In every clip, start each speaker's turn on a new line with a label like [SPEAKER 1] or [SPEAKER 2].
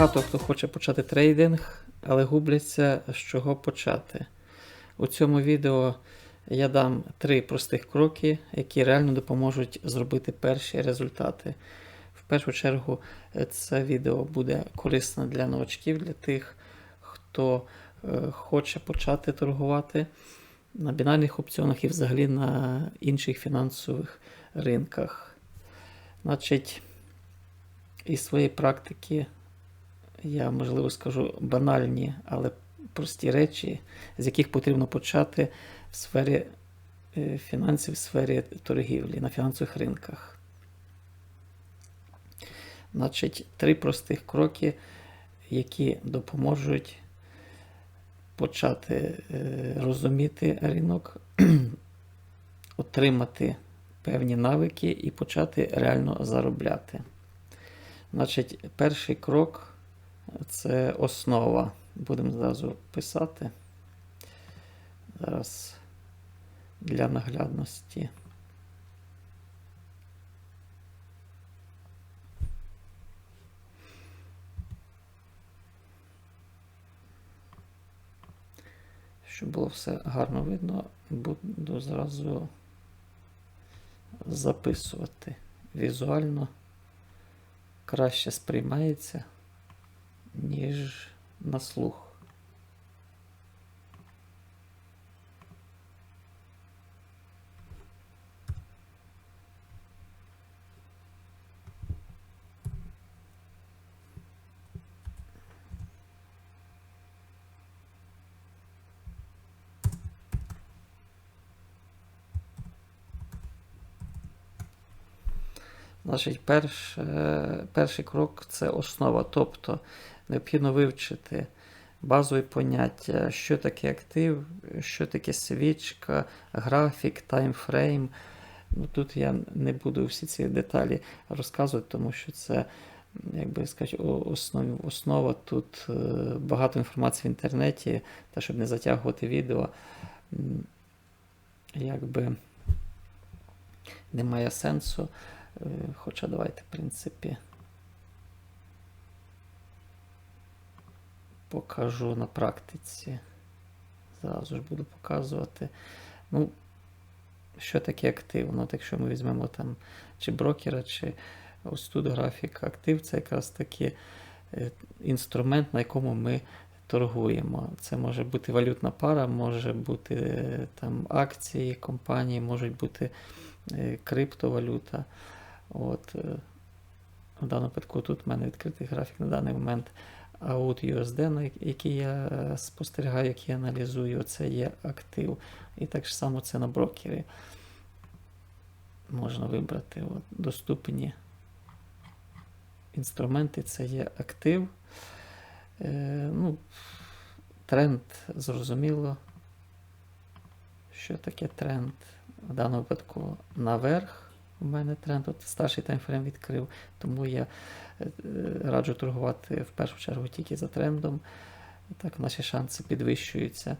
[SPEAKER 1] Багато хто хоче почати трейдинг, але губляться, з чого почати. У цьому відео я дам три простих кроки, які реально допоможуть зробити перші результати. В першу чергу, е, це відео буде корисно для новачків, для тих, хто е, хоче почати торгувати на бінарних опціонах і взагалі на інших фінансових ринках. Значить, із своєї практики я, можливо, скажу банальні, але прості речі, з яких потрібно почати в сфері е, фінансів, в сфері торгівлі на фінансових ринках. Значить, три простих кроки, які допоможуть почати е, розуміти ринок, отримати певні навики і почати реально заробляти. Значить, перший крок це основа. Будемо зразу писати. Зараз для наглядності. Щоб було все гарно видно, буду зразу записувати візуально краще сприймається, ніж на слух. Значить, перш, перший крок це основа. Тобто необхідно вивчити базові поняття, що таке актив, що таке свічка, графік, таймфрейм. Ну, Тут я не буду всі ці деталі розказувати, тому що це, як би основ, основа. Тут е, багато інформації в інтернеті, та щоб не затягувати відео, якби немає сенсу. Е, Хоча давайте, в принципі, покажу на практиці. Зразу ж буду показувати. Ну, що таке актив? Ну, от якщо ми візьмемо там чи брокера, чи ось тут графік актив, це якраз таки е, інструмент, на якому ми торгуємо. Це може бути валютна пара, може бути е, там акції компанії, можуть бути е, криптовалюта. От, в даному випадку тут в мене відкритий графік на даний момент. А от USD, на який я спостерігаю, який я аналізую, це є актив. І так само це на брокері. Можна вибрати от, доступні інструменти, це є актив. Е, ну, тренд зрозуміло. Що таке тренд? В даному випадку наверх. У мене тренд, от старший таймфрейм відкрив, тому я е, раджу торгувати в першу чергу тільки за трендом. Так наші шанси підвищуються.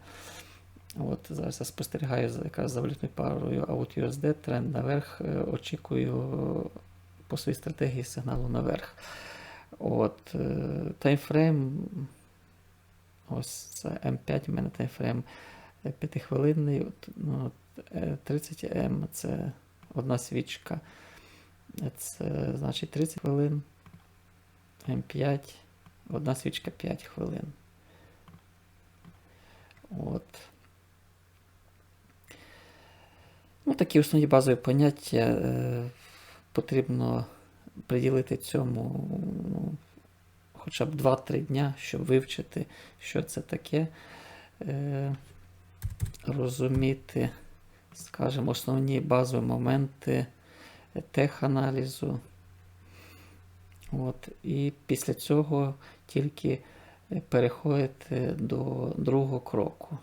[SPEAKER 1] От Зараз я спостерігаю якраз за валютною парою AUT USD, тренд наверх. е, Очікую по своїй стратегії сигналу наверх. От, е, таймфрейм. Ось це М5, у мене таймфрейм 5-хвилинний. От, ну, е, 30 М це одна свічка. Це значить 30 хвилин. М5. Одна свічка 5 хвилин. От. Ну, такі основні базові поняття. Е, потрібно приділити цьому ну, хоча б 2-3 дня, щоб вивчити, що це таке. Е, розуміти, скажімо, основні базові моменти теханалізу. От, і після цього тільки переходити до другого кроку.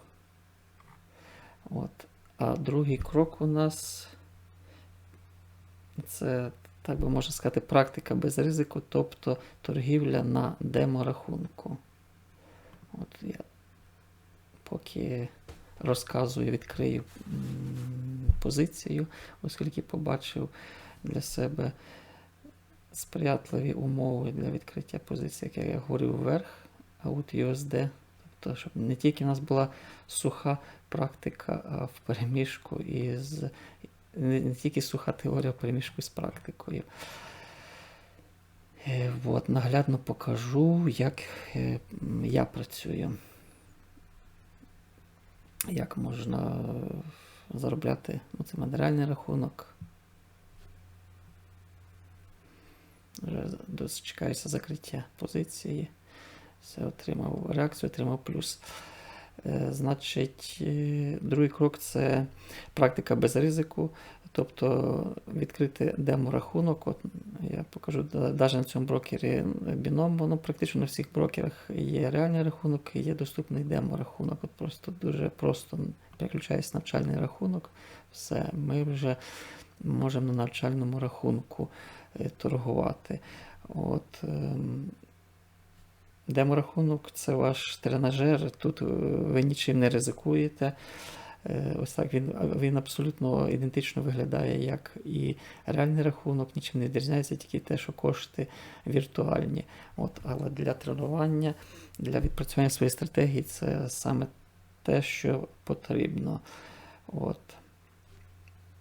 [SPEAKER 1] От. А другий крок у нас це, так би можна сказати, практика без ризику, тобто торгівля на деморахунку. От я поки розказую, відкрию позицію, оскільки побачив для себе сприятливі умови для відкриття позиції, як я говорив, вверх, аут USD. Тобто, щоб не тільки в нас була суха практика, а в переміжку із не, тільки суха теорія, в переміжку з практикою. Е, От, наглядно покажу, як е, я працюю. Як можна заробляти ну, це матеріальний рахунок. Вже дочекаюся закриття позиції. Все, отримав реакцію, отримав плюс. Е, Значить, е, другий крок це практика без ризику. Тобто відкрити демо-рахунок. Я покажу навіть на цьому брокері біном, воно практично на всіх брокерах є реальний рахунок є доступний демо-рахунок. От просто дуже просто переключається навчальний рахунок. Все, ми вже можемо на навчальному рахунку е, торгувати. От, ем, Демо-рахунок це ваш тренажер. Тут е, ви нічим не ризикуєте. Е, Ось так він, він абсолютно ідентично виглядає, як і реальний рахунок, нічим не відрізняється, тільки те, що кошти віртуальні. От, але для тренування, для відпрацювання своєї стратегії це саме те, що потрібно. От.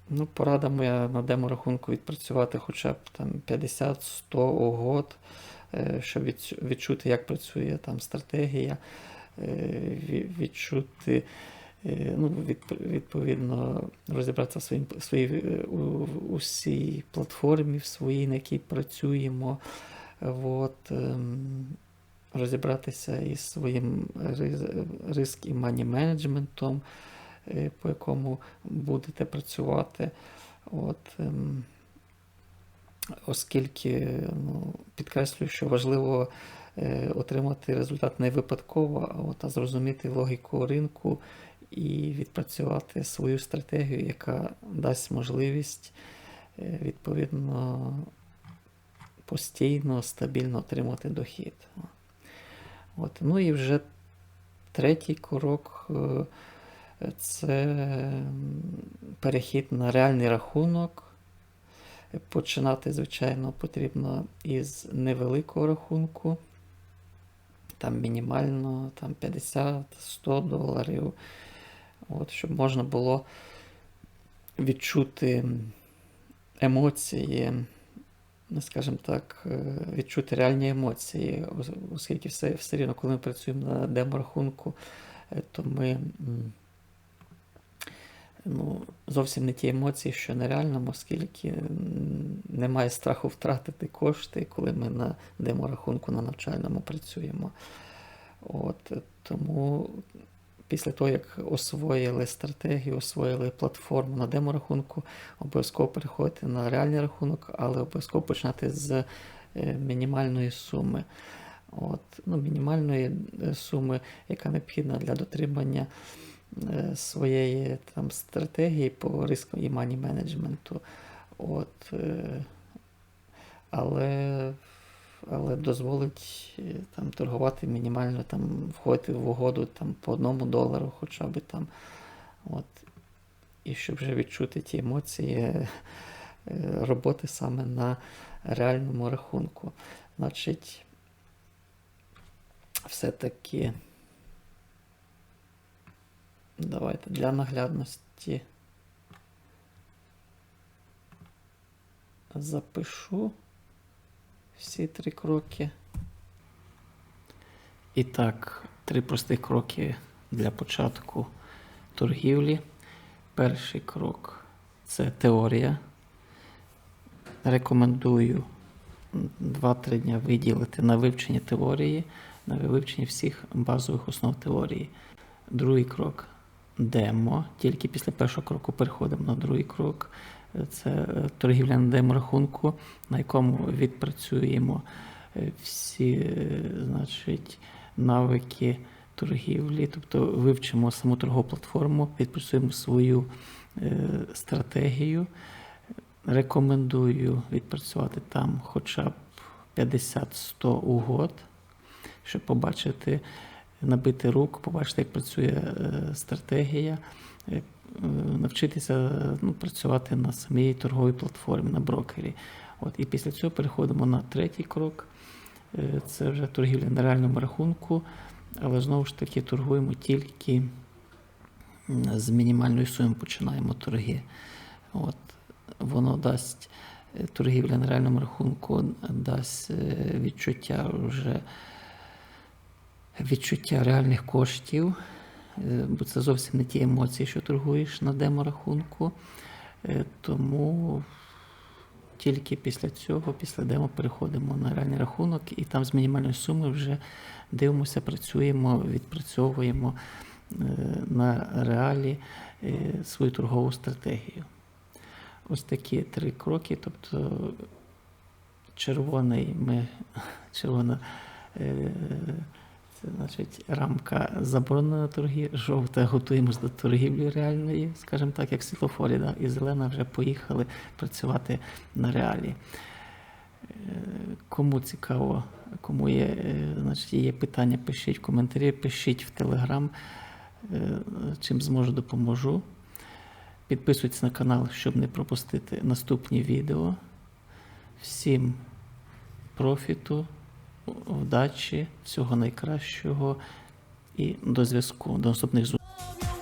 [SPEAKER 1] Ну, порада моя на демо-рахунку відпрацювати хоча б там 50-100 угод, е, щоб відчути, як працює там стратегія, е, відчути, ну, відповідно, розібратися в своїм, в своїй е, у, усій платформі, в своїй, на якій працюємо. От, ем, розібратися із своїм риск і мані менеджментом, е, по якому будете працювати. От, ем, оскільки ну, підкреслюю, що важливо е, отримати результат не випадково, а, от, а зрозуміти логіку ринку і відпрацювати свою стратегію, яка дасть можливість е, відповідно постійно, стабільно отримати дохід. От. Ну і вже третій крок е, це перехід на реальний рахунок. Починати, звичайно, потрібно із невеликого рахунку, там мінімально там 50-100 доларів, от, щоб можна було відчути емоції, ну, скажімо так, е, відчути реальні емоції, оскільки все, все рівно, коли ми працюємо на демо-рахунку, е, то ми ну, зовсім не ті емоції, що на реальному, оскільки немає страху втратити кошти, коли ми на демо-рахунку на навчальному працюємо. От, е, тому після того, як освоїли стратегію, освоїли платформу на демо-рахунку, обов'язково переходити на реальний рахунок, але обов'язково починати з е, мінімальної суми. От, ну, мінімальної е, суми, яка необхідна для дотримання е, своєї там, стратегії по риску і мані менеджменту. От, але, але дозволить е, там, торгувати мінімально, там, входити в угоду там, по одному долару хоча б там. От, і щоб вже відчути ті емоції е, е, роботи саме на реальному рахунку. Значить, все-таки давайте для наглядності запишу всі три кроки. І так, три простих кроки для початку торгівлі. Перший крок це теорія. Рекомендую 2-3 дня виділити на вивчення теорії, на вивчення всіх базових основ теорії. Другий крок демо. Тільки після першого кроку переходимо на другий крок. Це е, торгівля на демо-рахунку, на якому відпрацюємо е, всі е, значить, навики торгівлі, тобто вивчимо саму торгову платформу, відпрацюємо свою стратегію. Рекомендую відпрацювати там хоча б 50-100 угод, щоб побачити, набити рук, побачити, як працює стратегія, навчитися ну, працювати на самій торговій платформі, на брокері. От, і після цього переходимо на третій крок. Е, Це вже торгівля на реальному рахунку, але знову ж таки торгуємо тільки з мінімальної суми починаємо торги. От, воно дасть е, торгівля на реальному рахунку, дасть е, відчуття вже відчуття реальних коштів, е, бо це зовсім не ті емоції, що торгуєш на демо-рахунку. Е, Тому тільки після цього, після демо, переходимо на реальний рахунок і там з мінімальної суми вже дивимося, працюємо, відпрацьовуємо е, на реалі е, свою торгову стратегію. Ось такі три кроки. Тобто червоний ми червона. Значить рамка заборонена торгівлі, жовта готуємося до торгівлі реальної, скажімо так, як світлофорі, да? і зелена вже поїхали працювати на реалі. Е, Кому цікаво, кому є, е, значить, є питання, пишіть в коментарі, пишіть в Телеграм, е, чим зможу допоможу. Підписуйтесь на канал, щоб не пропустити наступні відео. Всім профіту, вдачі, всього найкращого і до зв'язку, до наступних зустрічей.